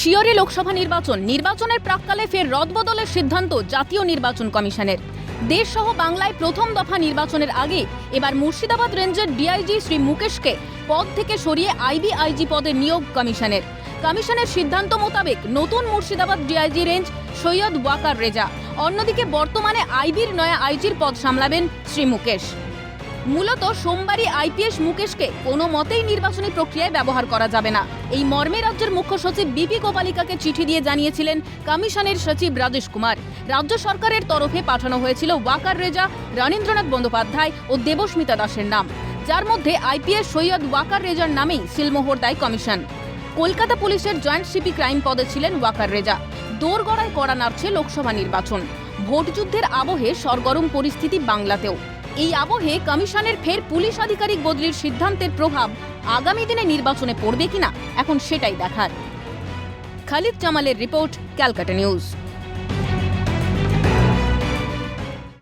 শিয়রে লোকসভা নির্বাচন, নির্বাচনের প্রাককালে ফের রদবদলের সিদ্ধান্ত জাতীয় নির্বাচন কমিশনের। দেশসহ বাংলায় প্রথম দফা নির্বাচনের আগে এবার মুর্শিদাবাদ রেঞ্জের ডিআইজি শ্রী মুকেশকে পদ থেকে সরিয়ে আইবিআইজি পদে নিয়োগ কমিশনের। কমিশনের সিদ্ধান্ত মোতাবেক নতুন মুর্শিদাবাদ ডিআইজি রেঞ্জ সৈয়দ ওয়াকার রেজা। অন্যদিকে বর্তমানে আইবির নয়া আইজির পদ সামলাবেন শ্রী মুকেশ। মূলত সোমবারই আইপিএস মুকেশকে কোনো মতেই নির্বাচনী প্রক্রিয়ায় ব্যবহার করা যাবে না। এই মর্মে রাজ্যের মুখ্য সচিব বিপি গোপালিকাকে চিঠি দিয়ে জানিয়েছিলেন কমিশনের সচিব রাজেশ কুমার। রাজ্য সরকারের তরফে পাঠানো হয়েছিল ওয়াকার রেজা রণীন্দ্রনাথ বন্দ্যোপাধ্যায় ও দেবস্মিতা দাসের নাম। যার মধ্যে আইপিএস সৈয়দ ওয়াকার রেজার নামেই সিলমোহর দেয় কমিশন। কলকাতা পুলিশের জয়েন্ট সিপি ক্রাইম পদে ছিলেন ওয়াকার রেজা। দোরগড়ায় কড়া নাড়ছে লোকসভা নির্বাচন। ভোটযুদ্ধের আবহে সরগরম পরিস্থিতি বাংলাতেও। এই আবহে কমিশনের ফের পুলিশ আধিকারিক বদলির সিদ্ধান্তের প্রভাব আগামী দিনে নির্বাচনে পড়বে কিনা, এখন সেটাই দেখার। খালিদ জামালের রিপোর্ট ক্যালকাটা নিউজ।